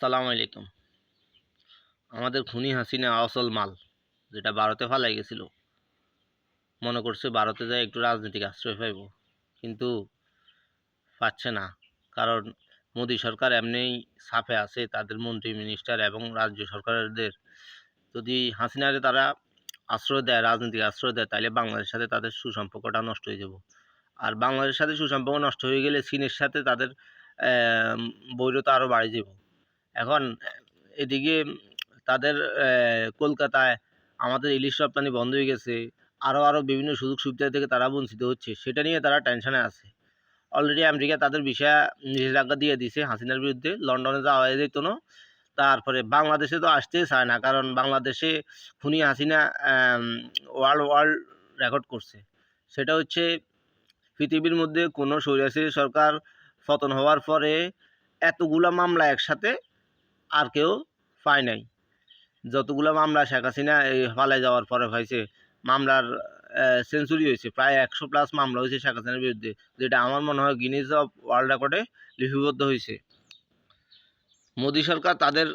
আসসালামু আলাইকুম। আমাদের খুনি হাসিনা আসল মাল, যেটা ভারতে ফালাই গেছিল। মনে করছে ভারতে যায় একটু রাজনৈতিক আশ্রয় পাইব, কিন্তু পাচ্ছে না। কারণ মোদি সরকার এমনিই সাফে আছে তাদের মন্ত্রী মিনিস্টার এবং রাজ্য সরকারদের। যদি হাসিনারে তারা আশ্রয় দেয়, রাজনৈতিক আশ্রয় দেয় তাহলে বাংলাদেশের সাথে তাদের সুসম্পর্কটা নষ্ট হয়ে যাব। আর বাংলাদেশের সাথে সুসম্পর্ক নষ্ট হয়ে গেলে চীনের সাথে তাদের বৈরতা আরও বাড়ে যাব। এখন, এদিকে তাদের কলকাতায় আমাদের ইলিশ রপ্তানি বন্ধ হয়ে গেছে। আরও আরও বিভিন্ন সুযোগ সুবিধা থেকে তারা বঞ্চিত হচ্ছে, সেটা নিয়ে তারা টেনশনে আছে। অলরেডি আমেরিকা তাদের বিষয়ে নিষেধাজ্ঞা দিয়ে দিছে হাসিনার বিরুদ্ধে, লন্ডনে যাওয়া যেত না। তারপরে বাংলাদেশে তো আসতেই চায় না, কারণ বাংলাদেশে খুনি হাসিনা ওয়ার্ল্ড ওয়ার্ল্ড রেকর্ড করছে। সেটা হচ্ছে পৃথিবীর মধ্যে কোনো স্বৈরাচারী সরকার পতন হওয়ার পরে এতগুলা মামলা একসাথে আর কেউ পায় নাই। যতগুলো মামলা শেখ হাসিনা এই পালাই যাওয়ার পরে পাইছে মামলার সেঞ্চুরি হয়েছে প্রায় একশো প্লাস মামলা হয়েছে শেখ হাসিনার বিরুদ্ধে যেটা আমার মনে হয় গিনিজ অফ ওয়ার্ল্ড রেকর্ডে লিপিবদ্ধ হয়েছে। মোদী সরকার তাদের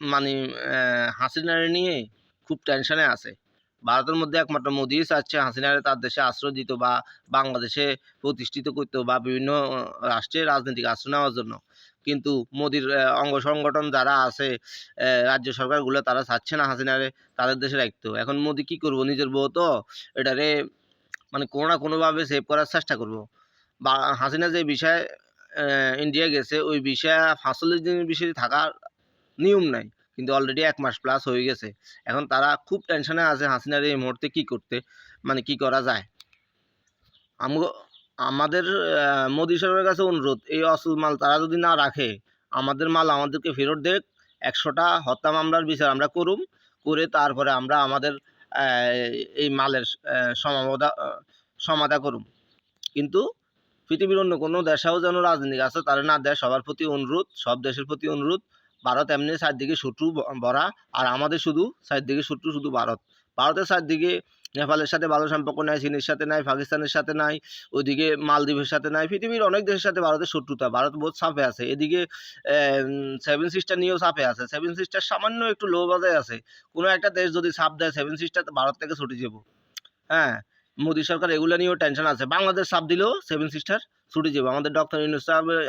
মানে হাসিনারে নিয়ে খুব টেনশনে আছে। ভারতের মধ্যে একমাত্র মোদিই চাচ্ছে হাসিনারে তার দেশে আশ্রয় দিত বা বাংলাদেশে প্রতিষ্ঠিত করতো বা বিভিন্ন আহ, রাষ্ট্রে রাজনৈতিক আশ্রয় নেওয়ার জন্য। কিন্তু মোদির অঙ্গ সংগঠন যারা আছে রাজ্য সরকারগুলো তারা চাচ্ছে না হাসিনারে, তাদের দেশে রাখতো এখন মোদি কি করব, নিজের বউ তো? এটারে মানে কোনো না কোনোভাবে সেভ করার চেষ্টা করব। বা হাসিনা যে বিষয়ে ইন্ডিয়া গেছে, ওই বিষয়ে ফাঁসলের বিষয়ে থাকার নিয়ম নাই। কিন্তু অলরেডি এক মাস প্লাস হয়ে গেছে। এখন তারা খুব টেনশনে আছে হাসিনার এই মুহূর্তে কি করতে মানে কি করা যায়? আমগো আমাদের মোদী সরকারের কাছে অনুরোধ এই অসল মাল তারা যদি না রাখে আমাদের মাল আমাদেরকে ফেরত দেখ একশোটা হত্যা মামলার বিচার আমরা করুম করে তারপরে আমরা আমাদের এই মালের আহ, সমাধা করুম। কিন্তু পৃথিবীর অন্য কোনো দেশেও যেন রাজনীতি আছে তারা না দেয় সবার প্রতি অনুরোধ সব দেশের প্রতি অনুরোধ ভারত এমনি চারদিকে শত্রু ভরা আর আমাদের শুধু চারদিকে শত্রু শুধু ভারত। ভারতের চারদিকে নেপালের সাথে ভালো সম্পর্ক নাই, চীনের সাথে নাই, পাকিস্তানের সাথে নাই, ওইদিকে মালদ্বীপের সাথে নাই, পৃথিবীর অনেক দেশের সাথে ভারতের শত্রুতা, ভারত বহুত চাপে আছে, এদিকে সেভেন সিস্টার নিয়েও চাপে আছে সেভেন সিস্টার সামান্য একটু লো বাজায় আছে, কোনো একটা দেশ যদি চাপ দেয় সেভেন সিস্টার ভারত থেকে ছুটে যাব হ্যাঁ মোদী সরকার এগুলো নিয়েও টেনশন আছে, বাংলাদেশ চাপ দিলেও সেভেন সিস্টার ছুটে যাবে, আমাদের ডক্টর ইউনুস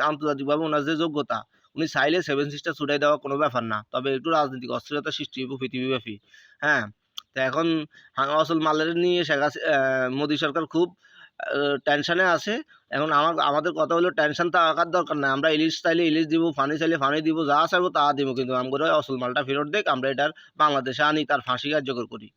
আন্তর্জাতিকভাবে ওনার যে যোগ্যতা, উনি চাইলে সেভেন সিস্টার ছুটাই দেওয়া কোনো ব্যাপার না, তবে একটু রাজনৈতিক অস্থিরতা সৃষ্টি হইব পৃথিবীব্যাপী হ্যাঁ তো এখন হাঙ্গা আসল মালের নিয়ে শেখ মোদী সরকার খুব টেনশানে আছে। এখন আমার, আমাদের কথা হলো টেনশন থাকার দরকার নাই। আমরা ইলিশ চাইলে ইলিশ দিব, ফানি চাইলে ফানি দিব, যা চাইব তা দিব। কিন্তু আমরা অসল মালটা ফেরত দেখ আমরা এটার বাংলাদেশে আনি, তার ফাঁসি কার্যকর করি।